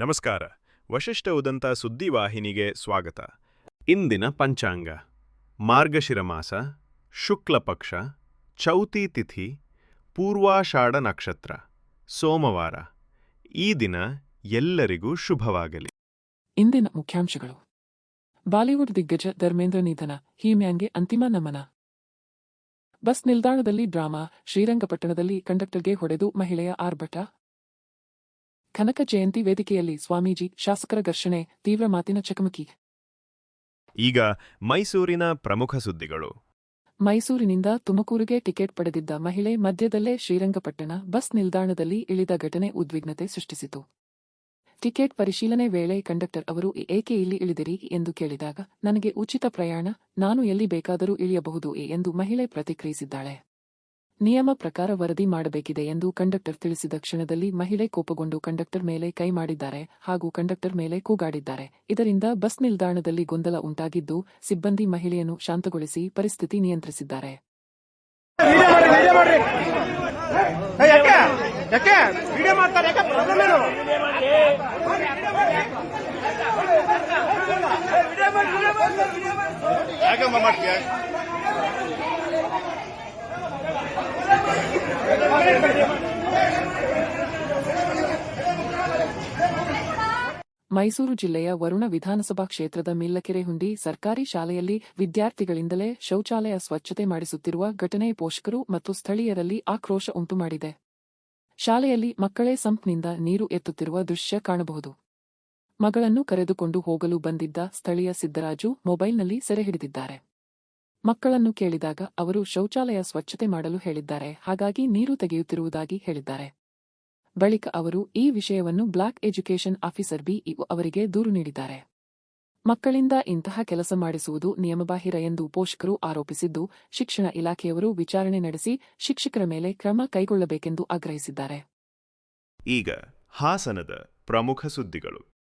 ನಮಸ್ಕಾರ. ವಶಿಷ್ಠ ಉದಂತ ಸುದ್ದಿವಾಹಿನಿಗೆ ಸ್ವಾಗತ. ಇಂದಿನ ಪಂಚಾಂಗ. ಮಾರ್ಗಶಿರ ಮಾಸ, ಶುಕ್ಲ ಪಕ್ಷ, ಚೌತಿ ತಿಥಿ, ಪೂರ್ವಾಷಾಢ ನಕ್ಷತ್ರ, ಸೋಮವಾರ. ಈ ದಿನ ಎಲ್ಲರಿಗೂ ಶುಭವಾಗಲಿ. ಇಂದಿನ ಮುಖ್ಯಾಂಶಗಳು. ಬಾಲಿವುಡ್ ದಿಗ್ಗಜ ಧರ್ಮೇಂದ್ರ ನಿಧನ ಹೀಮ್ಯಾನ್ಗೆ ಅಂತಿಮ ನಮನ. ಬಸ್ ನಿಲ್ದಾಣದಲ್ಲಿ ಡ್ರಾಮಾ, ಶ್ರೀರಂಗಪಟ್ಟಣದಲ್ಲಿ ಕಂಡಕ್ಟರ್ಗೆ ಹೊಡೆದು ಮಹಿಳೆಯ ಆರ್ಭಟ. ಕನಕ ಜಯಂತಿ ವೇದಿಕೆಯಲ್ಲಿ ಸ್ವಾಮೀಜಿ ಶಾಸಕರ ಘರ್ಷಣೆ ತೀವ್ರ ಮಾತಿನ ಚಕಮಕಿ. ಈಗ ಮೈಸೂರಿನ ಪ್ರಮುಖ ಸುದ್ದಿಗಳು. ಮೈಸೂರಿನಿಂದ ತುಮಕೂರಿಗೆ ಟಿಕೆಟ್ ಪಡೆದಿದ್ದ ಮಹಿಳೆ ಮಧ್ಯದಲ್ಲೇ ಶ್ರೀರಂಗಪಟ್ಟಣ ಬಸ್ ನಿಲ್ದಾಣದಲ್ಲಿ ಇಳಿದ ಘಟನೆ ಉದ್ವಿಗ್ನತೆ ಸೃಷ್ಟಿಸಿತು. ಟಿಕೆಟ್ ಪರಿಶೀಲನೆ ವೇಳೆ ಕಂಡಕ್ಟರ್ ಅವರು ಏಕೆ ಇಲ್ಲಿ ಇಳಿದಿರಿ? ಎಂದು ಕೇಳಿದಾಗ ನನಗೆ ಉಚಿತ ಪ್ರಯಾಣ ನಾನು ಎಲ್ಲಿ ಬೇಕಾದರೂ ಇಳಿಯಬಹುದು ಎಂದು ಮಹಿಳೆ ಪ್ರತಿಕ್ರಿಯಿಸಿದ್ದಾಳೆ. ನಿಯಮ ಪ್ರಕಾರ ವರದಿ ಮಾಡಬೇಕಿದೆ ಎಂದು ಕಂಡಕ್ಟರ್ ತಿಳಿಸಿದ ಕ್ಷಣದಲ್ಲಿ ಮಹಿಳೆ ಕೋಪಗೊಂಡು ಕಂಡಕ್ಟರ್ ಮೇಲೆ ಕೈ ಮಾಡಿದ್ದಾರೆ ಹಾಗೂ ಕಂಡಕ್ಟರ್ ಮೇಲೆ ಕೂಗಾಡಿದ್ದಾರೆ. ಇದರಿಂದ ಬಸ್ ನಿಲ್ದಾಣದಲ್ಲಿ ಗೊಂದಲ ಉಂಟಾಗಿದ್ದು, ಸಿಬ್ಬಂದಿ ಮಹಿಳೆಯನ್ನು ಶಾಂತಗೊಳಿಸಿ ಪರಿಸ್ಥಿತಿ ನಿಯಂತ್ರಿಸಿದ್ದಾರೆ. ಮೈಸೂರು ಜಿಲ್ಲೆಯ ವರುಣ ವಿಧಾನಸಭಾ ಕ್ಷೇತ್ರದ ಮಿಲ್ಲಕೆರೆ ಹುಂಡಿ ಸರ್ಕಾರಿ ಶಾಲೆಯಲ್ಲಿ ವಿದ್ಯಾರ್ಥಿಗಳಿಂದಲೇ ಶೌಚಾಲಯ ಸ್ವಚ್ಛತೆ ಮಾಡಿಸುತ್ತಿರುವ ಘಟನೆ ಪೋಷಕರು ಮತ್ತು ಸ್ಥಳೀಯರಲ್ಲಿ ಆಕ್ರೋಶ ಉಂಟುಮಾಡಿದೆ. ಶಾಲೆಯಲ್ಲಿ ಮಕ್ಕಳೇ ಸಂಪ್ನಿಂದ ನೀರು ಎತ್ತುತ್ತಿರುವ ದೃಶ್ಯ ಕಾಣಬಹುದು. ಮಗಳನ್ನು ಕರೆದುಕೊಂಡು ಹೋಗಲು ಬಂದಿದ್ದ ಸ್ಥಳೀಯ ಸಿದ್ದರಾಜು ಮೊಬೈಲ್ನಲ್ಲಿ ಸೆರೆ ಹಿಡಿದಿದ್ದಾರೆ. ಮಕ್ಕಳನ್ನು ಕೇಳಿದಾಗ ಅವರು ಶೌಚಾಲಯ ಸ್ವಚ್ಛತೆ ಮಾಡಲು ಹೇಳಿದ್ದಾರೆ, ಹಾಗಾಗಿ ನೀರು ತೆಗೆಯುತ್ತಿರುವುದಾಗಿ ಹೇಳಿದ್ದಾರೆ. ಬಳಿಕ ಅವರು ಈ ವಿಷಯವನ್ನು ಬ್ಲಾಕ್ ಎಜುಕೇಷನ್ ಆಫೀಸರ್ ಬಿಇಒ ಅವರಿಗೆ ದೂರು ನೀಡಿದ್ದಾರೆ. ಮಕ್ಕಳಿಂದ ಇಂತಹ ಕೆಲಸ ಮಾಡಿಸುವುದು ನಿಯಮಬಾಹಿರ ಎಂದು ಪೋಷಕರು ಆರೋಪಿಸಿದ್ದು, ಶಿಕ್ಷಣ ಇಲಾಖೆಯವರು ವಿಚಾರಣೆ ನಡೆಸಿ ಶಿಕ್ಷಕರ ಮೇಲೆ ಕ್ರಮ ಕೈಗೊಳ್ಳಬೇಕೆಂದು ಆಗ್ರಹಿಸಿದ್ದಾರೆ. ಈಗ ಹಾಸನದ ಪ್ರಮುಖ ಸುದ್ದಿಗಳು.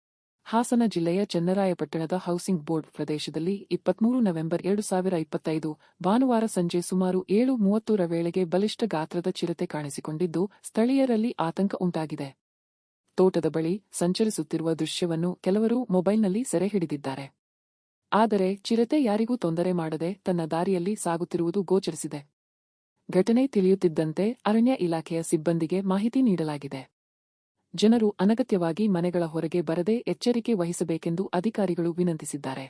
ಹಾಸನ ಜಿಲ್ಲೆಯ ಚನ್ನರಾಯಪಟ್ಟಣದ ಹೌಸಿಂಗ್ ಬೋರ್ಡ್ ಪ್ರದೇಶದಲ್ಲಿ ಇಪ್ಪತ್ಮೂರು ನವೆಂಬರ್ ಎರಡು ಸಾವಿರ ಇಪ್ಪತ್ತೈದು ಭಾನುವಾರ ಸಂಜೆ ಸುಮಾರು ಏಳು ಮೂವತ್ತರ ವೇಳೆಗೆ ಬಲಿಷ್ಠ ಗಾತ್ರದ ಚಿರತೆ ಕಾಣಿಸಿಕೊಂಡಿದ್ದು, ಸ್ಥಳೀಯರಲ್ಲಿ ಆತಂಕ ಉಂಟಾಗಿದೆ. ತೋಟದ ಬಳಿ ಸಂಚರಿಸುತ್ತಿರುವ ದೃಶ್ಯವನ್ನು ಕೆಲವರು ಮೊಬೈಲ್ನಲ್ಲಿ ಸೆರೆ ಹಿಡಿದಿದ್ದಾರೆ ಆದರೆ ಚಿರತೆ ಯಾರಿಗೂ ತೊಂದರೆ ಮಾಡದೆ ತನ್ನ ದಾರಿಯಲ್ಲಿ ಸಾಗುತ್ತಿರುವುದು ಗೋಚರಿಸಿದೆ. ಘಟನೆ ತಿಳಿಯುತ್ತಿದ್ದಂತೆ ಅರಣ್ಯ ಇಲಾಖೆಯ ಸಿಬ್ಬಂದಿಗೆ ಮಾಹಿತಿ ನೀಡಲಾಗಿದೆ. ಜನರು ಅನಗತ್ಯವಾಗಿ ಮನೆಗಳ ಹೊರಗೆ ಬರದೆ ಎಚ್ಚರಿಕೆ ವಹಿಸಬೇಕೆಂದು ಅಧಿಕಾರಿಗಳು ವಿನಂತಿಸಿದ್ದಾರೆ.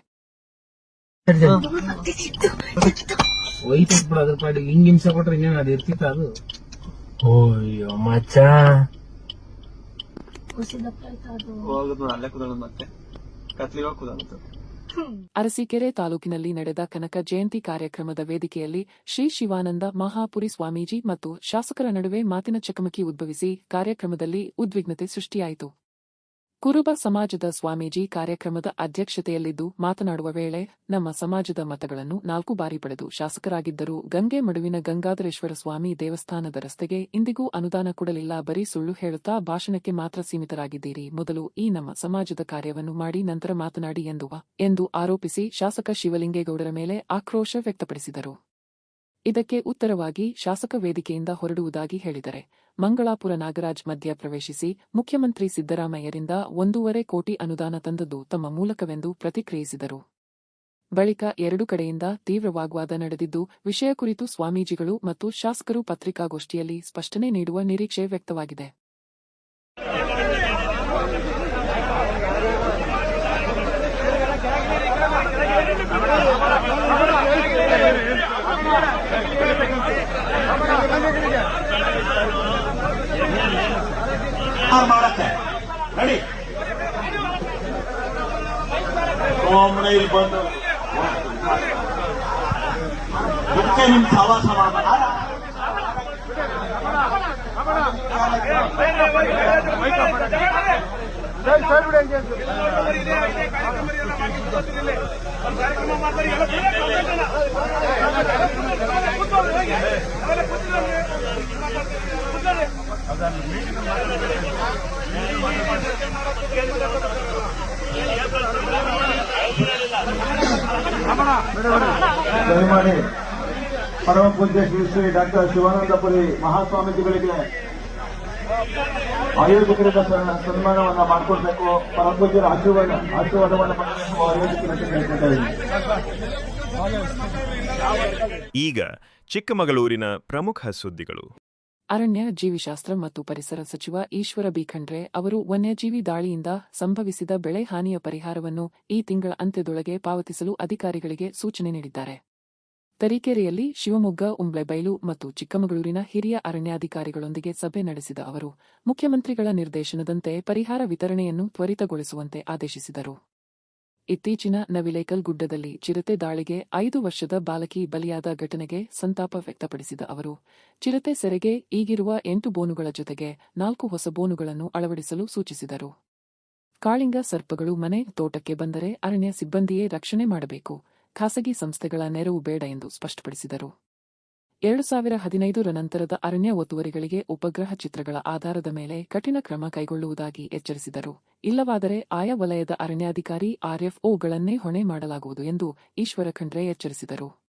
ಅಲ್ಲೇ ಕುದೋದು ಮತ್ತೆ. ಕತ್ಲಿಗೆ ಅರಸೀಕೆರೆ ತಾಲೂಕಿನಲ್ಲಿ ನಡೆದ ಕನಕ ಜಯಂತಿ ಕಾರ್ಯಕ್ರಮದ ವೇದಿಕೆಯಲ್ಲಿ ಶ್ರೀ ಶಿವಾನಂದ ಮಹಾಪುರಿ ಸ್ವಾಮೀಜಿ ಮತ್ತು ಶಾಸಕರ ನಡುವೆ ಮಾತಿನ ಚಕಮಕಿ ಉದ್ಭವಿಸಿ ಕಾರ್ಯಕ್ರಮದಲ್ಲಿ ಉದ್ವಿಗ್ನತೆ ಸೃಷ್ಟಿಯಾಯಿತು. ಕುರುಬ ಸಮಾಜದ ಸ್ವಾಮೀಜಿ ಕಾರ್ಯಕ್ರಮದ ಅಧ್ಯಕ್ಷತೆಯಲ್ಲಿದ್ದು ಮಾತನಾಡುವ ವೇಳೆ, ನಮ್ಮ ಸಮಾಜದ ಮತಗಳನ್ನು ನಾಲ್ಕು ಬಾರಿ ಪಡೆದು ಶಾಸಕರಾಗಿದ್ದರೂ ಗಂಗೆ ಮಡುವಿನ ಗಂಗಾಧರೇಶ್ವರ ಸ್ವಾಮಿ ದೇವಸ್ಥಾನದ ರಸ್ತೆಗೆ ಇಂದಿಗೂ ಅನುದಾನ ಕೊಡಲಿಲ್ಲ ಬರೀ ಸುಳ್ಳು ಹೇಳುತ್ತಾ ಭಾಷಣಕ್ಕೆ ಮಾತ್ರ ಸೀಮಿತರಾಗಿದ್ದೀರಿ. ಮೊದಲು ಈ ನಮ್ಮ ಸಮಾಜದ ಕಾರ್ಯವನ್ನು ಮಾಡಿ ನಂತರ ಮಾತನಾಡಿ ಎಂದುವ ಎಂದು ಆರೋಪಿಸಿ ಶಾಸಕ ಶಿವಲಿಂಗೇಗೌಡರ ಮೇಲೆ ಆಕ್ರೋಶ ವ್ಯಕ್ತಪಡಿಸಿದರು. ಇದಕ್ಕೆ ಉತ್ತರವಾಗಿ ಶಾಸಕ ವೇದಿಕೆಯಿಂದ ಹೊರಡುವುದಾಗಿ ಹೇಳಿದರೆ, ಮಂಗಳಾಪುರ ನಾಗರಾಜ್ ಮಧ್ಯ ಪ್ರವೇಶಿಸಿ ಮುಖ್ಯಮಂತ್ರಿ ಸಿದ್ದರಾಮಯ್ಯರಿಂದ ಒಂದೂವರೆ ಕೋಟಿ ಅನುದಾನ ತಂದದ್ದು ತಮ್ಮ ಮೂಲಕವೆಂದು ಪ್ರತಿಕ್ರಿಯಿಸಿದರು. ಬಳಿಕ ಎರಡು ಕಡೆಯಿಂದ ತೀವ್ರ ವಾಗ್ವಾದ ನಡೆದಿದ್ದು, ವಿಷಯ ಕುರಿತು ಸ್ವಾಮೀಜಿಗಳು ಮತ್ತು ಶಾಸಕರು ಪತ್ರಿಕಾಗೋಷ್ಠಿಯಲ್ಲಿ ಸ್ಪಷ್ಟನೆ ನೀಡುವ ನಿರೀಕ್ಷೆ ವ್ಯಕ್ತವಾಗಿದೆ. ಮಾಡಕ್ಕೆ ನಡಿ ಸೋಮನೆ ಇಲ್ಲಿ ಬಂದು ಮುಖ್ಯ ನಿಮ್ ಸವಾಸ ಮಾಡ್ಬೇಡ ದಯಮಾಡಿ ಪರಮ ಪೂಜ್ಯ ಶ್ರೀ ಶ್ರೀ ಡಾಕ್ಟರ್ ಶಿವಾನಂದಪುರಿ ಮಹಾಸ್ವಾಮೀಜಿಗಳಿಗೆ ಆಯೋಜಕರಿಂದ ಸನ್ಮಾನವನ್ನ ಮಾಡಿಕೊಡ್ಬೇಕು. ಪರಮ ಪೂಜ್ಯರ ಆಶೀರ್ವಾದ ಆಶೀರ್ವಾದವನ್ನು ಪಡೆಯಬೇಕು ಆಯೋಜಕರಿಗೆ ಕೇಳ್ಕೊತಾ ಇದ್ದೀನಿ. ಈಗ ಚಿಕ್ಕಮಗಳೂರಿನ ಪ್ರಮುಖ ಸುದ್ದಿಗಳು. ಅರಣ್ಯ ಜೀವಿಶಾಸ್ತ್ರ ಮತ್ತು ಪರಿಸರ ಸಚಿವ ಈಶ್ವರ ಬಿ. ಖಂಡ್ರೆ ಅವರು ವನ್ಯಜೀವಿ ದಾಳಿಯಿಂದ ಸಂಭವಿಸಿದ ಬೆಳೆ ಹಾನಿಯ ಪರಿಹಾರವನ್ನು ಈ ತಿಂಗಳ ಅಂತ್ಯದೊಳಗೆ ಪಾವತಿಸಲು ಅಧಿಕಾರಿಗಳಿಗೆ ಸೂಚನೆ ನೀಡಿದ್ದಾರೆ. ತರೀಕೆರೆಯಲ್ಲಿ ಶಿವಮೊಗ್ಗ, ಉಂಬ್ಳೆಬೈಲು ಮತ್ತು ಚಿಕ್ಕಮಗಳೂರಿನ ಹಿರಿಯ ಅರಣ್ಯಾಧಿಕಾರಿಗಳೊಂದಿಗೆ ಸಭೆ ನಡೆಸಿದ ಅವರು, ಮುಖ್ಯಮಂತ್ರಿಗಳ ನಿರ್ದೇಶನದಂತೆ ಪರಿಹಾರ ವಿತರಣೆಯನ್ನು ತ್ವರಿತಗೊಳಿಸುವಂತೆ ಆದೇಶಿಸಿದರು. ಇತ್ತೀಚಿನ ನವಿಲೇಕಲ್ ಗುಡ್ಡದಲ್ಲಿ ಚಿರತೆ ದಾಳಿಗೆ ಐದು ವರ್ಷದ ಬಾಲಕಿ ಬಲಿಯಾದ ಘಟನೆಗೆ ಸಂತಾಪ ವ್ಯಕ್ತಪಡಿಸಿದ ಅವರು, ಚಿರತೆ ಸೆರೆಗೆ ಈಗಿರುವ ಎಂಟು ಬೋನುಗಳ ಜೊತೆಗೆ ನಾಲ್ಕು ಹೊಸ ಬೋನುಗಳನ್ನು ಅಳವಡಿಸಲು ಸೂಚಿಸಿದರು. ಕಾಳಿಂಗ ಸರ್ಪಗಳು ಮನೆ, ತೋಟಕ್ಕೆ ಬಂದರೆ ಅರಣ್ಯ ಸಿಬ್ಬಂದಿಯೇ ರಕ್ಷಣೆ ಮಾಡಬೇಕು. ಖಾಸಗಿ ಸಂಸ್ಥೆಗಳ ನೆರವು ಬೇಡ ಎಂದು ಸ್ಪಷ್ಟಪಡಿಸಿದರು. ಎರಡು ಸಾವಿರ ಹದಿನೈದರ ನಂತರದ ಅರಣ್ಯ ಒತ್ತುವರಿಗಳಿಗೆ ಉಪಗ್ರಹ ಚಿತ್ರಗಳ ಆಧಾರದ ಮೇಲೆ ಕಠಿಣ ಕ್ರಮ ಕೈಗೊಳ್ಳುವುದಾಗಿ ಎಚ್ಚರಿಸಿದರು. ಇಲ್ಲವಾದರೆ ಆಯಾ ವಲಯದ ಅರಣ್ಯಾಧಿಕಾರಿ ಆರ್ಎಫ್ಒಗಳನ್ನೇ ಹೊಣೆ ಮಾಡಲಾಗುವುದು ಎಂದು ಈಶ್ವರ ಖಂಡ್ರೆ ಎಚ್ಚರಿಸಿದರು.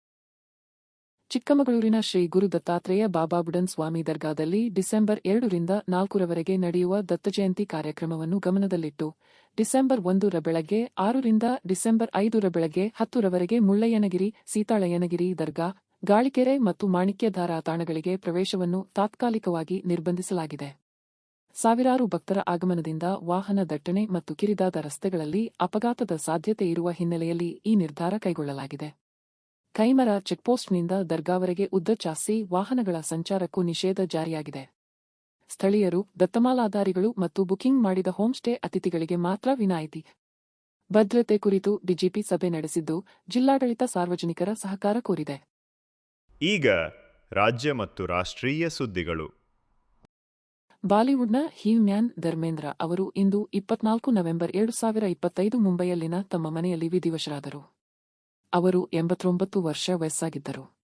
ಚಿಕ್ಕಮಗಳೂರಿನ ಶ್ರೀ ಗುರು ದತ್ತಾತ್ರೇಯ ಬಾಬಾಬುಡನ್ ಸ್ವಾಮಿ ದರ್ಗಾದಲ್ಲಿ ಡಿಸೆಂಬರ್ ಎರಡರಿಂದ ನಾಲ್ಕರವರೆಗೆ ನಡೆಯುವ ದತ್ತಜಯಂತಿ ಕಾರ್ಯಕ್ರಮವನ್ನು ಗಮನದಲ್ಲಿಟ್ಟು ಡಿಸೆಂಬರ್ ಒಂದರ ಬೆಳಗ್ಗೆ ಆರರಿಂದ ಡಿಸೆಂಬರ್ ಐದರ ಬೆಳಗ್ಗೆ ಹತ್ತರವರೆಗೆ ಮುಳ್ಳಯ್ಯನಗಿರಿ, ಸೀತಾಳಯ್ಯನಗಿರಿ ದರ್ಗಾ, ಗಾಳಿಕೆರೆ ಮತ್ತು ಮಾಣಿಕ್ಯಧಾರ ತಾಣಗಳಿಗೆ ಪ್ರವೇಶವನ್ನು ತಾತ್ಕಾಲಿಕವಾಗಿ ನಿರ್ಬಂಧಿಸಲಾಗಿದೆ. ಸಾವಿರಾರು ಭಕ್ತರ ಆಗಮನದಿಂದ ವಾಹನ ದಟ್ಟಣೆ ಮತ್ತು ಕಿರಿದಾದ ರಸ್ತೆಗಳಲ್ಲಿ ಅಪಘಾತದ ಸಾಧ್ಯತೆ ಇರುವ ಹಿನ್ನೆಲೆಯಲ್ಲಿ ಈ ನಿರ್ಧಾರ ಕೈಗೊಳ್ಳಲಾಗಿದೆ. ಕೈಮರ ಚೆಕ್ಪೋಸ್ಟ್ನಿಂದ ದರ್ಗಾವರೆಗೆ ಉದ್ದ ಚಾಸಿ ವಾಹನಗಳ ಸಂಚಾರಕ್ಕೂ ನಿಷೇಧ ಜಾರಿಯಾಗಿದೆ. ಸ್ಥಳೀಯರು ದತ್ತಮಾಲಾಧಾರಿಗಳು ಮತ್ತು ಬುಕಿಂಗ್ ಮಾಡಿದ ಹೋಮ್ ಸ್ಟೇ ಅತಿಥಿಗಳಿಗೆ ಮಾತ್ರ ವಿನಾಯಿತಿ. ಭದ್ರತೆ ಕುರಿತು ಡಿಜಿಪಿ ಸಭೆ ನಡೆಸಿದ್ದು ಜಿಲ್ಲಾಡಳಿತ ಸಾರ್ವಜನಿಕರ ಸಹಕಾರ ಕೋರಿದೆ. ಈಗ ರಾಜ್ಯ ಮತ್ತು ರಾಷ್ಟ್ರೀಯ ಸುದ್ದಿಗಳು. ಬಾಲಿವುಡ್ನ ಹೀ ಮ್ಯಾನ್ ಧರ್ಮೇಂದ್ರ ಅವರು ಇಂದು ಇಪ್ಪತ್ನಾಲ್ಕು ನವೆಂಬರ್ ಎರಡು ಸಾವಿರ ಇಪ್ಪತ್ತೈದು ಮುಂಬೈಯಲ್ಲಿನ ತಮ್ಮ ಮನೆಯಲ್ಲಿ ವಿಧಿವಶರಾದರು. ಅವರು ಎಂಬತ್ತೊಂಬತ್ತು ವರ್ಷ ವಯಸ್ಸಾಗಿದ್ದರು.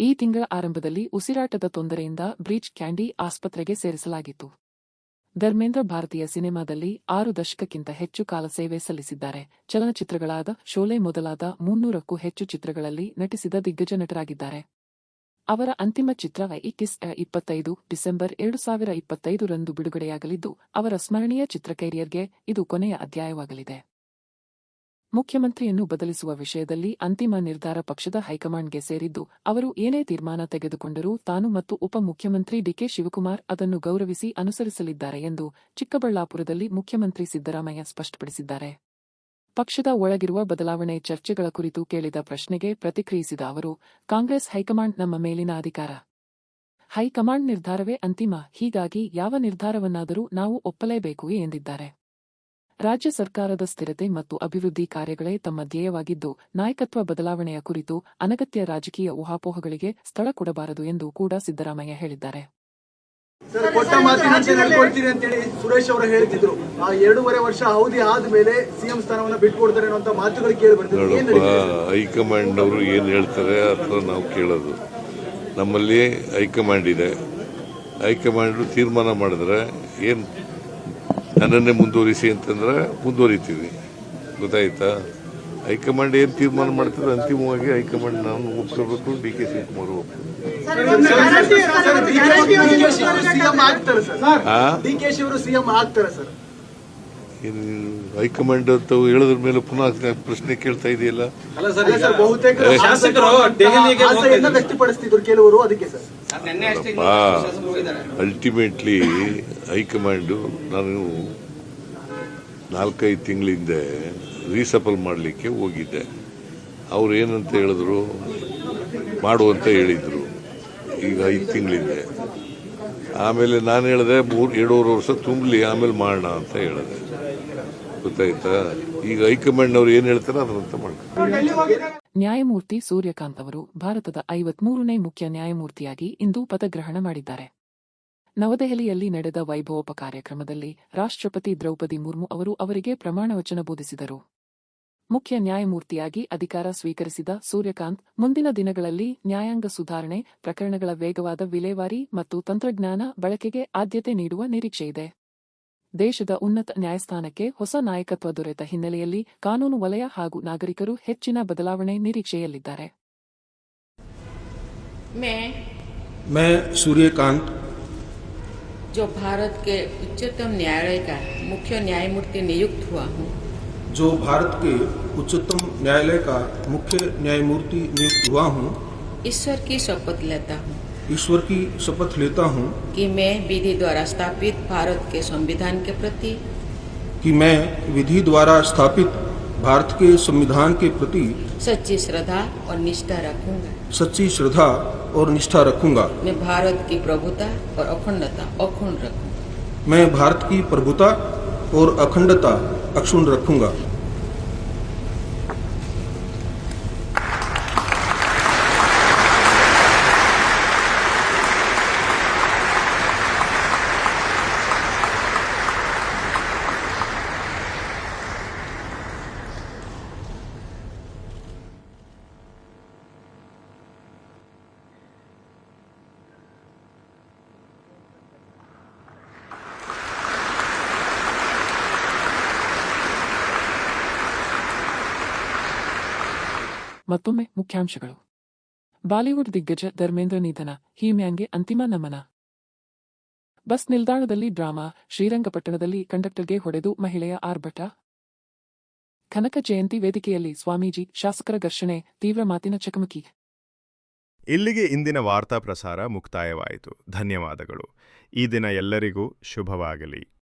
ಈ ತಿಂಗಳ ಆರಂಭದಲ್ಲಿ ಉಸಿರಾಟದ ತೊಂದರೆಯಿಂದ ಬ್ರೀಚ್ ಕ್ಯಾಂಡಿ ಆಸ್ಪತ್ರೆಗೆ ಸೇರಿಸಲಾಗಿತ್ತು. ಧರ್ಮೇಂದ್ರ ಭಾರತೀಯ ಸಿನಿಮಾದಲ್ಲಿ ಆರು ದಶಕಕ್ಕಿಂತ ಹೆಚ್ಚು ಕಾಲ ಸೇವೆ ಸಲ್ಲಿಸಿದ್ದಾರೆ. ಚಲನಚಿತ್ರಗಳಾದ ಶೋಲೆ ಮೊದಲಾದ ಮುನ್ನೂರಕ್ಕೂ ಹೆಚ್ಚು ಚಿತ್ರಗಳಲ್ಲಿ ನಟಿಸಿದ ದಿಗ್ಗಜ ನಟರಾಗಿದ್ದಾರೆ. ಅವರ ಅಂತಿಮ ಚಿತ್ರ ಇಕಿಸ್ ಇಪ್ಪತ್ತೈದು ಡಿಸೆಂಬರ್ ಎರಡು ಸಾವಿರ ಇಪ್ಪತ್ತೈದರಂದು ಬಿಡುಗಡೆಯಾಗಲಿದ್ದು, ಅವರ ಸ್ಮರಣೀಯ ಚಿತ್ರ ಕೆರಿಯರ್ಗೆ ಇದು ಕೊನೆಯ ಅಧ್ಯಾಯವಾಗಲಿದೆ. ಮುಖ್ಯಮಂತ್ರಿಯನ್ನು ಬದಲಿಸುವ ವಿಷಯದಲ್ಲಿ ಅಂತಿಮ ನಿರ್ಧಾರ ಪಕ್ಷದ ಹೈಕಮಾಂಡ್ಗೆ ಸೇರಿದ್ದು, ಅವರು ಏನೇ ತೀರ್ಮಾನ ತೆಗೆದುಕೊಂಡರೂ ತಾನು ಮತ್ತು ಉಪಮುಖ್ಯಮಂತ್ರಿ ಡಿಕೆ ಶಿವಕುಮಾರ್ ಅದನ್ನು ಗೌರವಿಸಿ ಅನುಸರಿಸಲಿದ್ದಾರೆ ಎಂದು ಚಿಕ್ಕಬಳ್ಳಾಪುರದಲ್ಲಿ ಮುಖ್ಯಮಂತ್ರಿ ಸಿದ್ದರಾಮಯ್ಯ ಸ್ಪಷ್ಟಪಡಿಸಿದ್ದಾರೆ. ಪಕ್ಷದ ಒಳಗಿರುವ ಬದಲಾವಣೆ ಚರ್ಚೆಗಳ ಕುರಿತು ಕೇಳಿದ ಪ್ರಶ್ನೆಗೆ ಪ್ರತಿಕ್ರಿಯಿಸಿದ ಅವರು, ಕಾಂಗ್ರೆಸ್ ಹೈಕಮಾಂಡ್ ನಮ್ಮ ಮೇಲಿನ ಅಧಿಕಾರ. ಹೈಕಮಾಂಡ್ ನಿರ್ಧಾರವೇ ಅಂತಿಮ, ಹೀಗಾಗಿ ಯಾವ ನಿರ್ಧಾರವನ್ನಾದರೂ ನಾವು ಒಪ್ಪಲೇಬೇಕು ಎಂದಿದ್ದಾರೆ. ರಾಜ್ಯ ಸರ್ಕಾರದ ಸ್ಥಿರತೆ ಮತ್ತು ಅಭಿವೃದ್ಧಿ ಕಾರ್ಯಗಳೇ ತಮ್ಮ ಧ್ಯೇಯವಾಗಿದ್ದು ನಾಯಕತ್ವ ಬದಲಾವಣೆಯ ಕುರಿತು ಅನಗತ್ಯ ರಾಜಕೀಯ ಊಹಾಪೋಹಗಳಿಗೆ ಸ್ಥಳ ಕೊಡಬಾರದು ಎಂದು ಕೂಡ ಸಿದ್ದರಾಮಯ್ಯ ಹೇಳಿದ್ದಾರೆ. ಸರ್ ಕೊಟ್ಟ ಮಾತಿನಂತೆ ನಡ್ಕೊಳ್ತೀರಿ ಅಂತೇಳಿ ಸುರೇಶ್ ಅವರು ಹೇಳ್ತಿದ್ರು. ಆ ಎರಡೂವರೆ ವರ್ಷ ಅವಧಿ ಆದ್ಮೇಲೆ ಸಿಎಂ ಸ್ಥಾನವನ್ನ ಬಿಟ್ಕೊಡ್ತಾರೆ ಅನ್ನೋ ಮಾತುಗಳು ಕೇಳಿ ಹೈಕಮಾಂಡ್ ಅವರು ಏನು ಹೇಳ್ತಾರೆ ಅಥವಾ ನಾವು ಕೇಳೋದು. ನಮ್ಮಲ್ಲಿ ಹೈಕಮಾಂಡ್ ಇದೆ. ಹೈಕಮಾಂಡ್ ತೀರ್ಮಾನ ಮಾಡಿದ್ರೆ ಏನು ನನ್ನನ್ನೇ ಮುಂದುವರಿಸಿ ಅಂತಂದ್ರೆ ಮುಂದುವರಿತೀವಿ ಗೊತ್ತಾಯ್ತಾ ಹೈಕಮಾಂಡ್ ಏನು ತೀರ್ಮಾನ ಮಾಡ್ತಾರೆ ಅಂತಿಮವಾಗಿ ಹೈಕಮಾಂಡ್ ನಾನು ಒಪ್ಕೋಬೇಕು ಡಿ ಕೆ ಶಿವಕುಮಾರ್ ಒಪ್ಕೋಬೇಕು ಸರ್ ಡಿ ಕೆ ಶಿ ಅವರು ಸಿಎಂ ಆಗ್ತಾರೆ ಸರ್ ಆ ಡಿ ಕೆ ಶಿ ಸಿಎಂ ಆಗ್ತಾರೆ ಸರ್ ಏನು ಹೈಕಮಾಂಡ್ ಅಂತ ಹೇಳಿದ್ರ ಮೇಲೆ ಪುನಃ ಪ್ರಶ್ನೆ ಕೇಳ್ತಾ ಇದೆಯಲ್ಲ ಕೆಲವರು ಅದಕ್ಕೆ ಸರ್ ಅಲ್ಟಿಮೇಟ್ಲಿ ಹೈಕಮಾಂಡು ನಾನು ನಾಲ್ಕೈದು ತಿಂಗಳ ಹಿಂದೆ ರೀಸಫಲ್ ಮಾಡಲಿಕ್ಕೆ ಹೋಗಿದ್ದೆ. ಅವ್ರು ಏನಂತ ಹೇಳಿದ್ರು? ಮಾಡುವಂತ ಹೇಳಿದ್ರು. ಈಗ ಐದು ತಿಂಗಳಿಂದೆ. ಆಮೇಲೆ ನಾನು ಹೇಳಿದೆ ಮೂರು ಎರಡೂವರೆ ವರ್ಷ ತುಂಬಲಿ ಆಮೇಲೆ ಮಾಡೋಣ ಅಂತ ಹೇಳಿದೆ. ಗೊತ್ತಾಯ್ತಾ? ಈಗ ಹೈಕಮಾಂಡ್ ನವರು ಏನು ಹೇಳ್ತಾರೆ ಅದರಂತ ಮಾಡ್ತಾರೆ. ನ್ಯಾಯಮೂರ್ತಿ ಸೂರ್ಯಕಾಂತ್ ಅವರು ಭಾರತದ ಐವತ್ಮೂರನೇ ಮುಖ್ಯ ನ್ಯಾಯಮೂರ್ತಿಯಾಗಿ ಇಂದು ಪದಗ್ರಹಣ ಮಾಡಿದ್ದಾರೆ. ನವದೆಹಲಿಯಲ್ಲಿ ನಡೆದ ವೈಭವೋಪ ಕಾರ್ಯಕ್ರಮದಲ್ಲಿ ರಾಷ್ಟ್ರಪತಿ ದ್ರೌಪದಿ ಮುರ್ಮು ಅವರು ಅವರಿಗೆ ಪ್ರಮಾಣ ವಚನ ಬೋಧಿಸಿದರು. ಮುಖ್ಯ ನ್ಯಾಯಮೂರ್ತಿಯಾಗಿ ಅಧಿಕಾರ ಸ್ವೀಕರಿಸಿದ ಸೂರ್ಯಕಾಂತ್, ಮುಂದಿನ ದಿನಗಳಲ್ಲಿ ನ್ಯಾಯಾಂಗ ಸುಧಾರಣೆ, ಪ್ರಕರಣಗಳ ವೇಗವಾದ ವಿಲೇವಾರಿ ಮತ್ತು ತಂತ್ರಜ್ಞಾನ ಬಳಕೆಗೆ ಆದ್ಯತೆ ನೀಡುವ ನಿರೀಕ್ಷೆಯಿದೆ. ದೇಶದ ಉನ್ನತ ನ್ಯಾಯಸ್ಥಾನಕ್ಕೆ ಹೊಸ ನಾಯಕತ್ವ ದೊರೆತ ಹಿನ್ನೆಲೆಯಲ್ಲಿ ಕಾನೂನು ವಲಯ ಹಾಗೂ ನಾಗರಿಕರು ಹೆಚ್ಚಿನ ಬದಲಾವಣೆ ನಿರೀಕ್ಷೆಯಲ್ಲಿದ್ದಾರೆ मैं मैं सूर्यकांत जो भारत के उच्चतम न्यायालय का मुख्य न्यायमूर्ति नियुक्त हुआ हूँ जो भारत के उच्चतम न्यायालय का मुख्य न्यायमूर्ति नियुक्त हुआ हूँ ईश्वर की शपथ लेता हूँ ईश्वर की शपथ लेता हूँ कि मैं विधि द्वारा स्थापित भारत के संविधान के प्रति कि मैं विधि द्वारा स्थापित भारत के संविधान के प्रति सच्ची श्रद्धा और निष्ठा रखूँगा। सच्ची श्रद्धा और निष्ठा रखूँगा। मैं भारत की प्रभुता और अखंडता अखंड रखूँगा। मैं भारत की प्रभुता और अखंडता अक्षुण रखूँगा। ಮತ್ತೊಮ್ಮೆ ಮುಖ್ಯಾಂಶಗಳು. ಬಾಲಿವುಡ್ ದಿಗ್ಗಜ ಧರ್ಮೇಂದ್ರ ನಿಧನ ಹೀಮ್ಯಾನ್ಗೆ ಅಂತಿಮ ನಮನ. ಬಸ್ ನಿಲ್ದಾಣದಲ್ಲಿ ಡ್ರಾಮಾ, ಶ್ರೀರಂಗಪಟ್ಟಣದಲ್ಲಿ ಕಂಡಕ್ಟರ್ಗೆ ಹೊಡೆದು ಮಹಿಳೆಯ ಆರ್ಭಟ. ಕನಕ ಜಯಂತಿ ವೇದಿಕೆಯಲ್ಲಿ ಸ್ವಾಮೀಜಿ, ಶಾಸಕರ ಘರ್ಷಣೆ, ತೀವ್ರ ಮಾತಿನ ಚಕಮಕಿ. ಇಲ್ಲಿಗೆ ಇಂದಿನ ವಾರ್ತಾ ಪ್ರಸಾರ ಮುಕ್ತಾಯವಾಯಿತು. ಧನ್ಯವಾದಗಳು. ಈ ದಿನ ಎಲ್ಲರಿಗೂ ಶುಭವಾಗಲಿ.